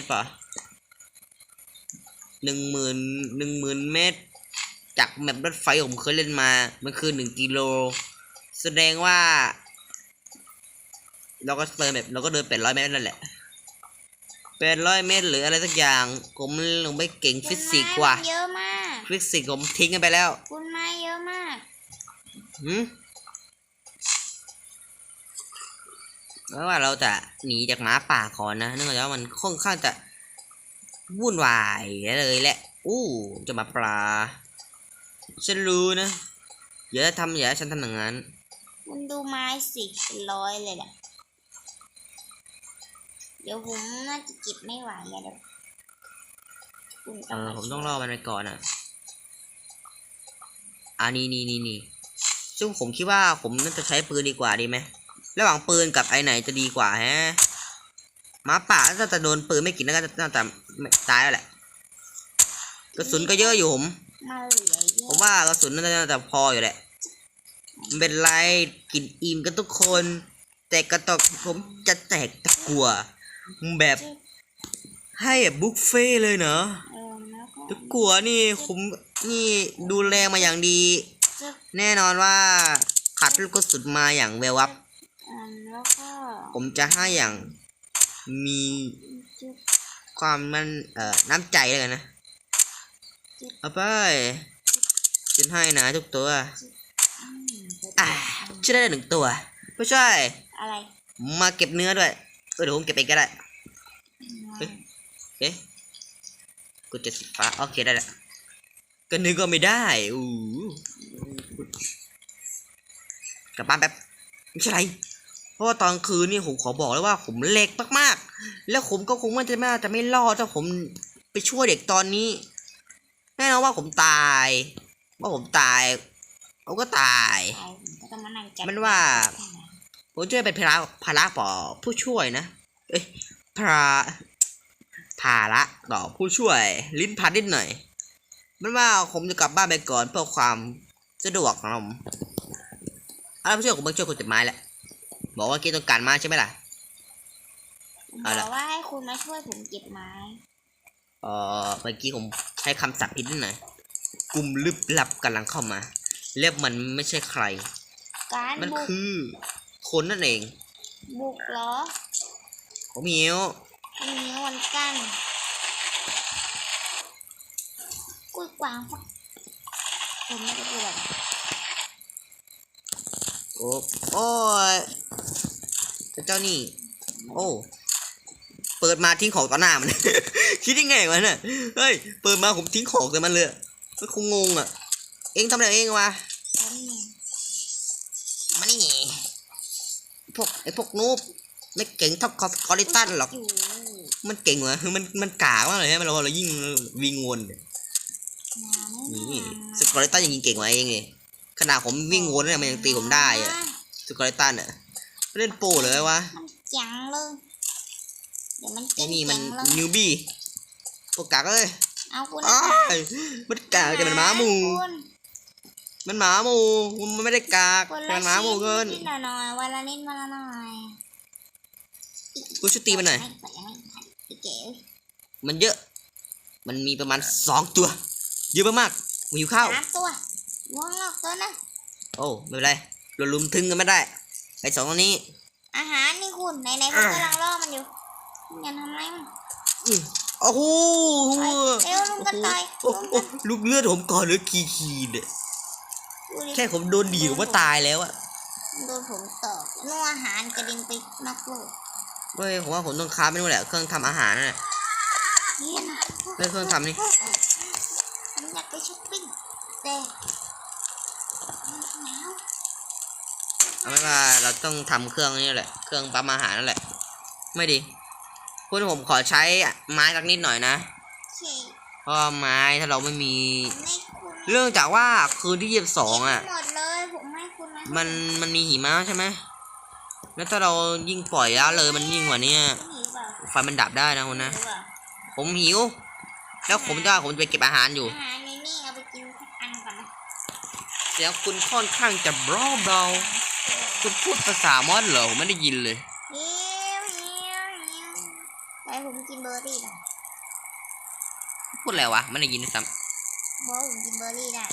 ตรป่ะหนึ่งหมื่นหนึ่งหมื่นเมตร จากแมปรถไฟผมเคยเล่นมา มันคือหนึ่งกิโล แสดงว่า เราก็เดินแบบเราก็เดินแปดร้อยเมตรนั่นแหละแปดร้อยเมตรหรืออะไรสักอย่าง ผมลงไปเก่งฟิสิกส์ว่ะคุณไม้มันเยอะมาก ฟิสิกส์ผมทิ้งกันไปแล้ว คุณไม้เยอะมากหืม แล้วว่าเราจะหนีจากหมาป่าก่อนนะเนื่องจากว่ามันค่อนข้างจะวุ่นวายเลยแหละ อู้เจะมาปลา ฉันรู้นะอย่าทำอย่าให้ฉันทำอย่างนั้นคุณดูไม้สิเป็นร้อยเลยแหละเดี๋ยวผมน่าจะเก็บไม่ไหวอะเดี๋ยวคุณเออผมต้องรอมันไปก่อนอะอันนี้นี่นี่นี่ซึ่งผมคิดว่าผมน่าจะใช้ปืนดีกว่าดีไหม ระหว่างปืนกับไอไหนจะดีกว่าแฮะหมาป่าถ้าจะโดนปืนไม่กินน่าจะน่าจะไม่ตายแล้วแหละ กระสุนก็เยอะอยู่ผมมาเหลือเยผมอะว่ากระสุนน่าจะพออยู่แหละมันเป็นไรกินอิ่มกันทุกคน แต่กระตอกผมจะแตกตะกัวแบบให้แบบบุฟเฟ่ต์เลยเนาะเออแล้วก็ตะกัวนี่ผมนี่ดูแลมาอย่างดีจะแน่นอนว่าขัดลูกกระสุนมาอย่างแวววับอ่า แล้วก็ผมจะให้อย่างมีจะความมันเอ่อน้ำใจเลยกันนะเอาไปฉันให้นะทุกตัวอืมจะอะฉันได้หนึ่งตัวไม่ใช่อะไรมาเก็บเนื้อด้วยเออเดี๋ยวผมเก็บเองก็ได้เอ๊ะเอ๊ะกูจะสีฟ้าโอเคได้แล้วก็นึกก็ไม่ได้อู้กลับบ้านแป๊บไม่ใช่ไรเพ ราะว่าตอนคืนนี่ผมขอบอกเลยว่าผมเล็กมากๆ แล้วผมก็คงว่าจะไม่จะไม่รอดถ้าผมไปช่วยเด็กตอนนี้แน่นอนว่าผมตาย ว่าผมตายผมก็ตายใช่ผมก็ต้องมานั่งจัดมันว่า ผมจะเป็นภาระภาระต่อผู้ช่วยนะ เอ้ยภาระภาระต่อผู้ช่วย ลิ้นพันนิดหน่อย มันว่าผมจะกลับบ้านไปก่อนเพื่อความสะดวกของผมอะไรผู้ช่วยผมมาช่วยคนจัดไม้แหละ บอกว่าเกต้องการไม้ใช่ไหมล่ะผมเอาบล่ะ อกว่าให้คุณมาช่วยผมเก็บไม้ เอ่อเมื่อกี้ผมใช้คำศัพท์ผิดนิดหน่อยกลุ่มลึกลับกำลังเข้ามาและมันไม่ใช่ใคร การมันบุกคือคนนั่นเองบุกเหรอผมหิวมีวันกันกุ้ยกวางฟักผมไม่ได้พูดอะไรโอ้โอ้ยเจ้านี่ โอ้ เปิดมาทิ้งของต่อหน้ามัน คิดยังไงวะเนี่ยเฮ้ย เปิดมาผมทิ้งของใส่มันเลยมันคงงงอะ เองทำอะไรเองวะมนี่มานี่พวกไอ้พวกนูบไม่เก่งเท่าคอริตันหรอก มันเก่งวะมันมันกากมากเลยฮะมันเราเรายิ่งวิ่งวนนี่าไม่นี่มาสกอริตันยังยิงเก่งกว่าเองเลยขนาดผมวิ่งวนเนี่ยมันยังตีผมได้อะสกอริตันอะ เล่นโปรเลยวะมันจังเลย เดี๋ยวมันไอ้เจ๊งนี่มันจังเลยนิวบี้พวกกากเลยเอาคุณอ้ายมันกากจะเป็นหมาหมู คุณมันหมาหมูมันไม่ได้กากคนแต่ละมันหมาหมูเกินนิดๆหน่อยๆวันละนิดวันละหน่อยกูช่วยตีมันหน่อยไม่ไม่ไม่ไม่เก๋มันเยอะ มันมีประมาณสองตัว เยอะมากๆผมหิวข้าว สามตัวล้วงหลอกตัวนะ โอ้ ไม่เป็นไร เราลุมทึงกันไม่ได้ ไอ้สองตัวนี้ อาหารนี่คุณไหนไหนๆผมกำลังล่อมันอยู่อย่าทำไรมันอื้อโอ้โหไปเร็วลุมกันต่อยโอ้ลุมโอ้กันลูกเลือดผมก่อนเหลือขีขีดเนี่ยดูดิแค่ผมโดนดีผมว่าตายแล้วอะโดนผมตอกนัวอาหารกระเด็นไปนอกโลกเฮ้ยผมว่าผมต้องค้าไปนู่นแหละเครื่องทำอาหารนั่นแหละเฮียนะเฮ้ยเครื่องทำนี่ผมอยากไปช้อปปิ้งแต่หนาว เอาไม่ว่าเราต้องทำเครื่องนี่แหละ เครื่องปั๊มอาหารนั่นแหละ ไม่ดี คุณผมขอใช้ไม้สักนิดหน่อยนะโอเคเพราะว่าไม้ถ้าเราไม่มีผมให้คุณเรื่องจากว่าคืนที่ยี่สิบสองอะเก็บหมดเลยผมให้คุณนะมันมันมีหิมะใช่ไหมแล้วถ้าเรายิ่งปล่อยละเลยมันยิ่งกว่านี้คุณหิวเปล่าไฟมันดับได้นะคุณนะหิวเปล่าผมหิว แล้วผมจะผมจะไปเก็บอาหารอยู่อาหารในนี่เอาไปกินสักอันก่อนนะเสียงคุณค่อนข้างจะเบาเบาๆ คุณพูดภาษามอสเหรอผมไม่ได้ยินเลยหิวหิวหิวไปแต่ผมกินเบอร์รี่ได้พูดอะไรวะไม่ได้ยินด้วยซ้บอกว่าผมกินเบอร์รี่ได้